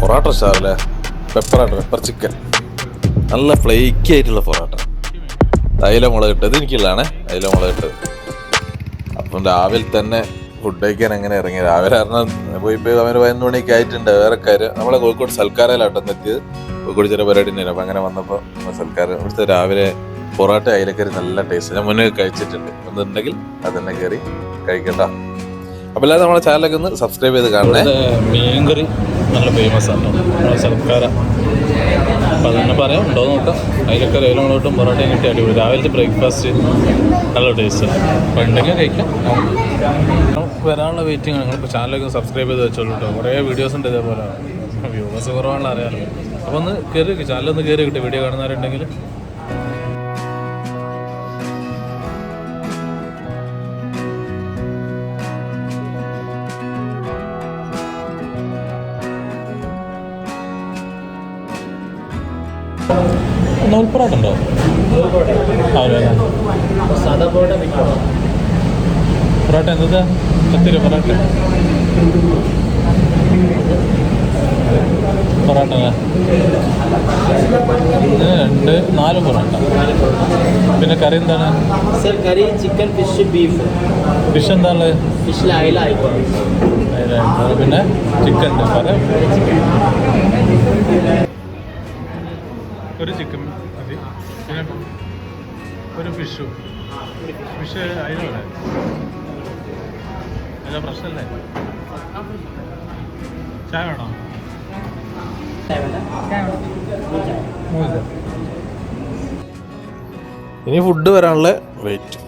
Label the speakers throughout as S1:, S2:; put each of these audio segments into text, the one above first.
S1: Parotta pepper പെപ്പറാട്ട pepper chicken നല്ല flaky ആയിട്ടുള്ള പൊറാട്ട. തൈല മുളക് ഇട്ടത് എനിക്കുള്ളതാണ്. തൈല മുളക് ഇട്ടത്. അപ്പം രാവിലെ തന്നെ ഫുഡ് കഴിക്കാൻ എങ്ങനെ ഇറങ്ങി? രാവിലെ കാരണം പോയി പോയി അവന് പതിനൊന്ന് മണിയൊക്കെ ആയിട്ടുണ്ട്. വേറെ കാര്യം നമ്മളെ കോഴിക്കോട് സൽക്കാരയിലാട്ടം എത്തിയത്. കോഴിക്കോട് ചില പരിപാടി ഉണ്ടായിരുന്നു അപ്പം അങ്ങനെ വന്നപ്പോൾ സൽക്കാരം ഇവിടുത്തെ രാവിലെ പൊറോട്ട അയിലക്കറി നല്ല ടേസ്റ്റ് ഞാൻ മുന്നേ കഴിച്ചിട്ടുണ്ട്. ഒന്നുണ്ടെങ്കിൽ അതെന്നെ തന്നെ കയറി കഴിക്കട്ടോ. അപ്പോൾ എല്ലാവരും നമ്മുടെ ചാനലൊക്കെ ഒന്ന് സബ്സ്ക്രൈബ് ചെയ്ത് കാണണേ.
S2: മീൻകറി നല്ല ഫേമസ് ആണ്. നമ്മളെ സൽക്കാര അപ്പം അതന്നെ പറയാം. ഉണ്ടോ നോക്കാം. അതിലൊക്കെ രയിലും കൊണ്ടോട്ടും പൊറോട്ടയും കിട്ടി അടിപൊളി. രാവിലത്തെ ബ്രേക്ക്ഫാസ്റ്റ് നല്ല ടേസ്റ്റ് അപ്പോൾ ഉണ്ടെങ്കിൽ കഴിക്കാം. വരാനുള്ള വെയിറ്റിംഗ് നിങ്ങളിപ്പോൾ ചാനലൊക്കെ സബ്സ്ക്രൈബ് ചെയ്ത് വെച്ചോളൂ കേട്ടോ കുറേ വീഡിയോസ് ഉണ്ട് ഇതേപോലെ. വ്യൂവേഴ്സ് കുറവാണല്ലോ അറിയാലോ. അപ്പോൾ ഒന്ന് കയറി ചാനലൊന്ന് കയറി കിട്ടി വീഡിയോ കാണുന്നവരുണ്ടെങ്കിൽ.
S3: നൂൽ പൊറോട്ടുണ്ടോ
S2: പൊറോട്ട എന്താ പത്ത് രൂപ പൊറോട്ട. പൊറോട്ട ഒന്ന് രണ്ട് നാല് പൊറോട്ട. പിന്നെ കറി എന്താണ്?
S3: Sir curry chicken
S2: fish beef.
S3: Fish എന്താണ് ഫിഷിൽ
S2: അയില പിന്നെ ചിക്കൻ ചിക്കൻ. ഒരു ഫിഷു. ഫിഷ് അതിനുള്ള അല്ല പ്രശ്നമല്ലേ? ചായ വേണോ?
S1: ഇനി ഫുഡ് വരാനുള്ള വെയിറ്റ്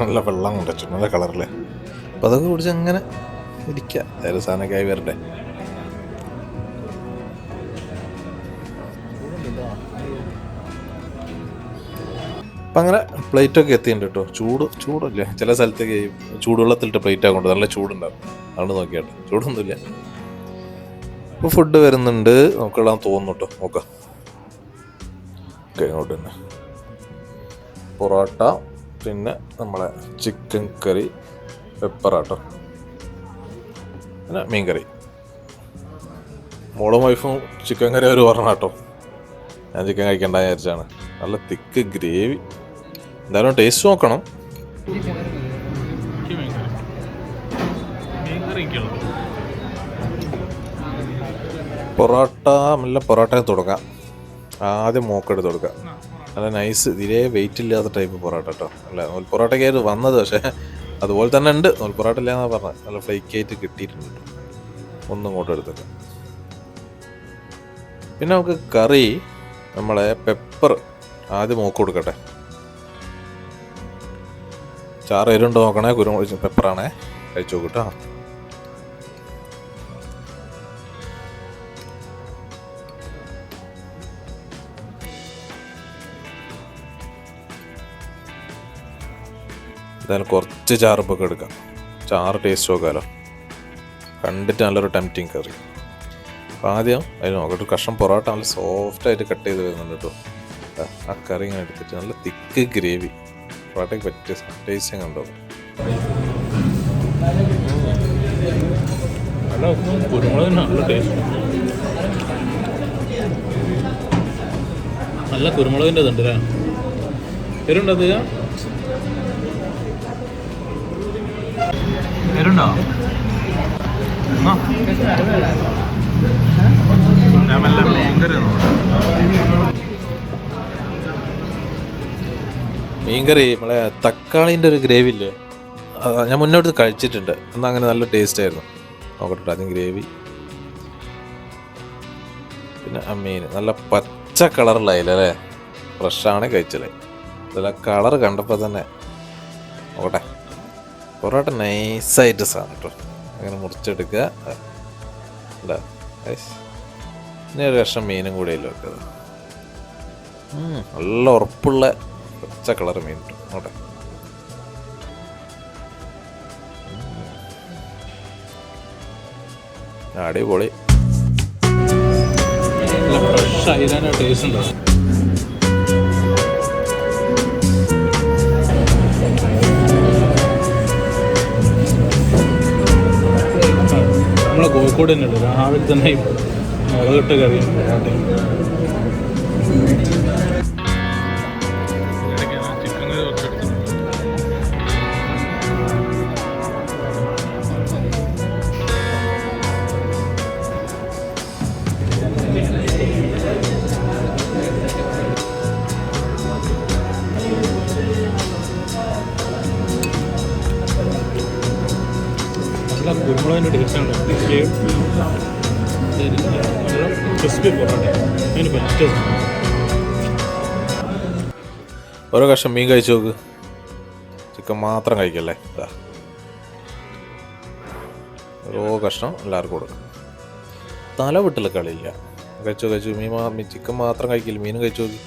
S1: നല്ല വെള്ളം കൊണ്ടു നല്ല കളറിൽ അപ്പം അതൊക്കെ കുടിച്ച് അങ്ങനെ ഇരിക്കുക സാധനമൊക്കെ ആയി വരട്ടെ. അപ്പം അങ്ങനെ പ്ലേറ്റൊക്കെ എത്തിയിട്ടുണ്ട് കേട്ടോ ചൂട് ചൂടല്ലേ? ചില സ്ഥലത്തേക്ക് ചൂടുവെള്ളത്തിലിട്ട് പ്ലേറ്റാണ് കൊണ്ട് നല്ല ചൂടുണ്ടാവും. അതുകൊണ്ട് നോക്കിയാട്ടെ. ചൂടൊന്നുമില്ല. അപ്പോൾ ഫുഡ് വരുന്നുണ്ട്. നോക്കിടാൻ തോന്നുന്നു കേട്ടോ നോക്കാം. ഓക്കെ ഇങ്ങോട്ട് തന്നെ. പൊറോട്ട പിന്നെ നമ്മളെ ചിക്കൻ കറി പെപ്പറാട്ടോ പിന്നെ മീൻ കറി മോളും വൈഫും ചിക്കൻ കറി അവർ പറഞ്ഞ കേട്ടോ ഞാൻ ചിക്കൻ കഴിക്കണ്ട വിചാരിച്ചാണ്. നല്ല തിക്ക് ഗ്രേവി എന്തായാലും ടേസ്റ്റ് നോക്കണം. പൊറോട്ട നല്ല പൊറോട്ട തുടങ്ങാം ആദ്യം മോക്കെടുത്ത് കൊടുക്കാം. നല്ല നൈസ് തീരെ വെയിറ്റ് ഇല്ലാത്ത ടൈപ്പ് പൊറോട്ട കേട്ടോ അല്ല? നൂൽ പൊറോട്ടയ്ക്കായിട്ട് വന്നത് പക്ഷേ അതുപോലെ തന്നെ ഉണ്ട്. നൂൽ പൊറോട്ട ഇല്ലാന്നാ പറഞ്ഞത് നല്ല ഫ്ലൈക്ക് ആയിട്ട് കിട്ടിയിട്ടുണ്ട്. കേട്ടോ. ഒന്നും ഇങ്ങോട്ട് എടുത്തിട്ട് പിന്നെ നമുക്ക് കറി നമ്മളെ പെപ്പർ ആദ്യം മോക്ക് കൊടുക്കട്ടെ. ചാറ് എരുണ്ട് നോക്കണേ കുരുമുളക് പെപ്പറാണേ കഴിച്ചു നോക്കൂട്ടോ എന്തായാലും കുറച്ച് ചാറുപ്പൊക്കെ എടുക്കാം. ചാറ് ടേസ്റ്റ് നോക്കാമല്ലോ കണ്ടിട്ട് നല്ലൊരു ടെംപ്റ്റിങ് കറി ആദ്യം അതിന് നോക്കട്ടെ കഷ്ണം പൊറോട്ട നല്ല സോഫ്റ്റായിട്ട് കട്ട് ചെയ്ത് വരുന്നുണ്ട് കേട്ടോ ആ കറി ഇങ്ങനെ എടുത്തിട്ട് നല്ല തിക്ക് ഗ്രേവി പൊറോട്ടയ്ക്ക് പറ്റിയ ടേസ്റ്റ് കണ്ടോ.
S2: നല്ല കുരുമുളക് നല്ല ടേസ്റ്റ് നല്ല കുരുമുളകിന്റെ ഇതുണ്ട് അല്ലേ? എരുണ്ടത് എരുണ്ടോ എന്നാ? ഞാൻ എല്ലാം മീൻകറി
S1: മീൻകറി നമ്മളെ തക്കാളിന്റെ ഒരു ഗ്രേവി ഇല്ലേ? ഞാൻ മുന്നോട്ട് കഴിച്ചിട്ടുണ്ട്. എന്നാൽ അങ്ങനെ നല്ല ടേസ്റ്റ് ആയിരുന്നു. നോക്കട്ടെ ആദ്യം ഗ്രേവി. പിന്നെ മീൻ. നല്ല പച്ച കളറുള്ളതില്ല അല്ലേ? ഫ്രഷാണ് കഴിച്ചത്. ഇതിലെ കളർ കണ്ടപ്പോൾ തന്നെ നോക്കട്ടെ. പൊറോട്ട നൈസായിട്ട് സാധനം കേട്ടോ അങ്ങനെ മുറിച്ചെടുക്കുക. ഐസ്. ഇനി ഒരു കഷ്ണം മീനും കൂടെ ഇല്ല വെക്കുന്നത് നല്ല ഉറപ്പുള്ള പച്ച കളർ മീൻ. കിട്ടും അടിപൊളി.
S2: ഫ്രഷ് ടേസ്റ്റ് കോഴിക്കോട് തന്നെ ഉണ്ട്. രാവിലെ തന്നെ മുളകിട്ട് കറിയുണ്ട് ക്രിസ്പി
S1: ഓരോ കഷ്ണം മീൻ കഴിച്ചു നോക്ക്. ചിക്കൻ മാത്രം കഴിക്കല്ലേ? ഓരോ കഷ്ണം എല്ലാവർക്കും കൊടുക്കും. തല വിട്ടില്ല കളിയില്ല. കഴിച്ചു കഴിച്ചു. മീൻ മാ ചിക്കൻ മാത്രം കഴിക്കില്ല. മീനും കഴിച്ചു നോക്കി.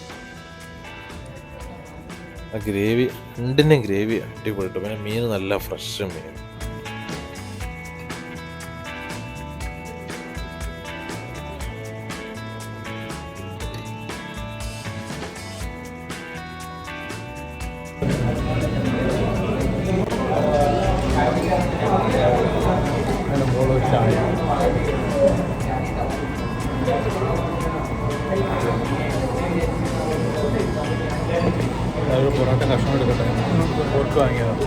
S1: ആ ഗ്രേവി രണ്ടിന്റെയും ഗ്രേവി അടിപൊളിട്ടു പിന്നെ മീൻ നല്ല ഫ്രഷ് മീൻ
S2: അതൊരു പൊറോട്ട കഷ്ണം എടുക്കട്ടെ പോർക്ക് വാങ്ങിയതാണ്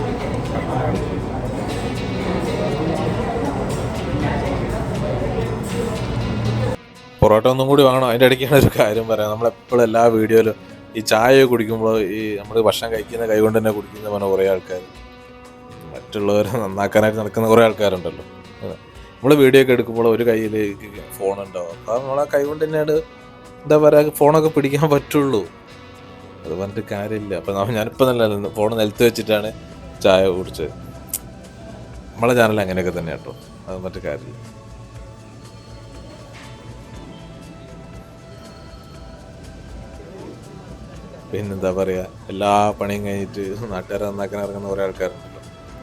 S1: പൊറോട്ട ഒന്നും കൂടി വാങ്ങണം. അതിന്റെ ഇടയ്ക്കാണ് ഒരു കാര്യം പറയാം. നമ്മളെപ്പോഴും എല്ലാ വീഡിയോയിലും ഈ ചായ കുടിക്കുമ്പോൾ ഈ നമ്മൾ ഭക്ഷണം കഴിക്കുന്ന കൈ കൊണ്ട് തന്നെ കുടിക്കുന്ന പറഞ്ഞ കുറേ ആൾക്കാർ മറ്റുള്ളവരെ നന്നാക്കാനായിട്ട് നടക്കുന്ന കുറേ ആൾക്കാരുണ്ടല്ലോ. നമ്മൾ വീഡിയോ ഒക്കെ എടുക്കുമ്പോൾ ഒരു കയ്യിൽ ഫോൺ ഉണ്ടാവും അപ്പോൾ നമ്മൾ ആ കൈ കൊണ്ട് തന്നെയാണ് എന്താ പറയുക ഫോണൊക്കെ പിടിക്കാൻ പറ്റുള്ളൂ. അത് പറഞ്ഞിട്ട് കാര്യമില്ല. അപ്പം ഞാനിപ്പോൾ നല്ല ഫോൺ നിലത്ത് വെച്ചിട്ടാണ് ചായ കുടിച്ചത്. നമ്മളെ ചാനൽ അങ്ങനെയൊക്കെ തന്നെ കേട്ടോ അത് മറ്റു കാര്യമില്ല. പിന്നെന്താ പറയുക എല്ലാ പണിയും കഴിഞ്ഞിട്ട് നാട്ടുകാരെ നന്നാക്കാൻ ഇറങ്ങുന്ന കുറേ ആൾക്കാരുണ്ടല്ലോ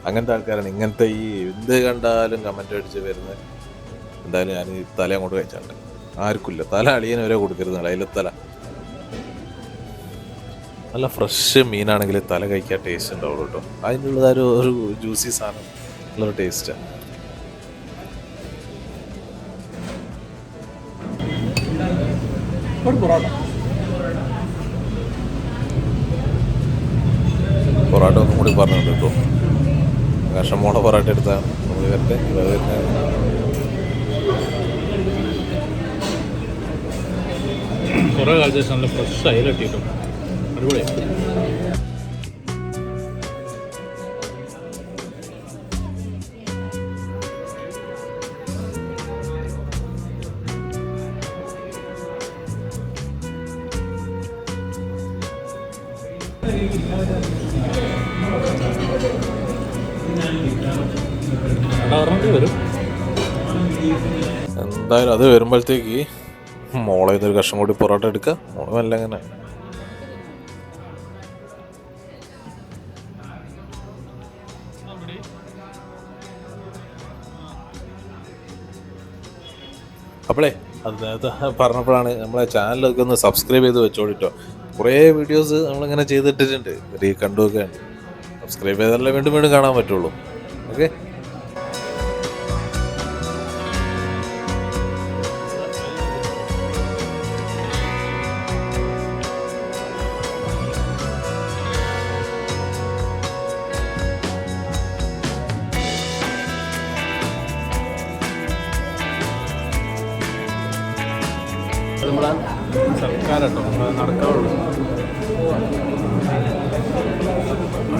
S1: അങ്ങനത്തെ ആൾക്കാരാണ്. ഇങ്ങനത്തെ ഈ എന്ത് കണ്ടാലും കമന്റ് അടിച്ച് വരുന്നത് എന്തായാലും ഞാൻ ഈ തല അങ്ങോട്ട് കഴിച്ചാണ്ട് ആർക്കില്ല തല അളിയന് വരെ കൊടുക്കരുത് അതിലെ തല. നല്ല ഫ്രഷ് മീനാണെങ്കിൽ തല കഴിക്കാൻ ടേസ്റ്റ് ഉണ്ടാവുള്ളൂ കേട്ടോ. അതിനുള്ളതായ ഒരു ഒരു ജ്യൂസി സാധനം. നല്ലൊരു ടേസ്റ്റാണ്
S2: പൊറോട്ട.
S1: പൊറോട്ട ഒന്നും കൂടി പറഞ്ഞിട്ടുണ്ട് കേട്ടോ കഷ്ണം മോണ പൊറോട്ട എടുത്താണ് നമ്മൾ
S2: ഇവരുടെ ഇവരുടെ ഫ്രഷ് വരും
S1: എന്തായാലും അത് വരുമ്പോഴത്തേക്ക് മോളെ ഇതൊരു കഷ്ണം കൂടി പൊറോട്ട എടുക്കുക മോളെ നല്ല അങ്ങനെ അപ്പോളേ അത് നേരത്തെ പറഞ്ഞപ്പോഴാണ് നമ്മളെ ചാനലൊക്കെ ഒന്ന് സബ്സ്ക്രൈബ് ചെയ്ത് വെച്ചോളിട്ടോ. കുറേ വീഡിയോസ് നമ്മളിങ്ങനെ ചെയ്തിട്ടിട്ടുണ്ട്. റീ കണ്ടുമൊക്കെ ഉണ്ട് സബ്സ്ക്രൈബ് ചെയ്താലേ വീണ്ടും വീണ്ടും കാണാൻ പറ്റുള്ളൂ. ഓക്കെ.
S3: നമ്മളാണ്
S2: സർക്കാർ കേട്ടോ നമ്മൾ നടക്കാവുള്ളൂ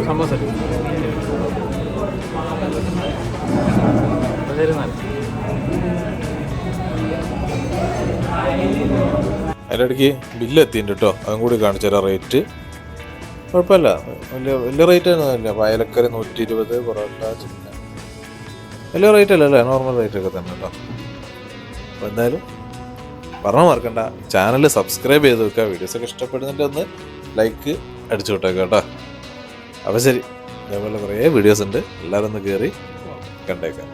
S2: സംഭവം
S1: ഇടയ്ക്ക് ബില്ല് എത്തിയിട്ടുണ്ട് കേട്ടോ. അതും കൂടി കാണിച്ചു തരാം റേറ്റ്. കുഴപ്പമില്ല. വലിയ വലിയ റേറ്റ് ഒന്നുമില്ല വയലക്കറി നൂറ്റി ഇരുപത് പൊറോട്ട ചിക്കൻ. വലിയ റേറ്റ് അല്ല അല്ലേ? നോർമൽ റേറ്റ് ഒക്കെ തന്നെ കേട്ടോ. അപ്പോൾ എന്തായാലും പറഞ്ഞു മറക്കണ്ട. ചാനൽ സബ്സ്ക്രൈബ് ചെയ്ത് വെക്കുക. വീഡിയോസൊക്കെ ഇഷ്ടപ്പെടുന്നുണ്ടെന്ന് ലൈക്ക് അടിച്ചു വിട്ടേക്കാം കേട്ടോ. അപ്പോൾ ശരി. ഇതേപോലെ കുറേ വീഡിയോസ് ഉണ്ട്. എല്ലാവരും ഒന്ന് കയറി കണ്ടേക്കാം.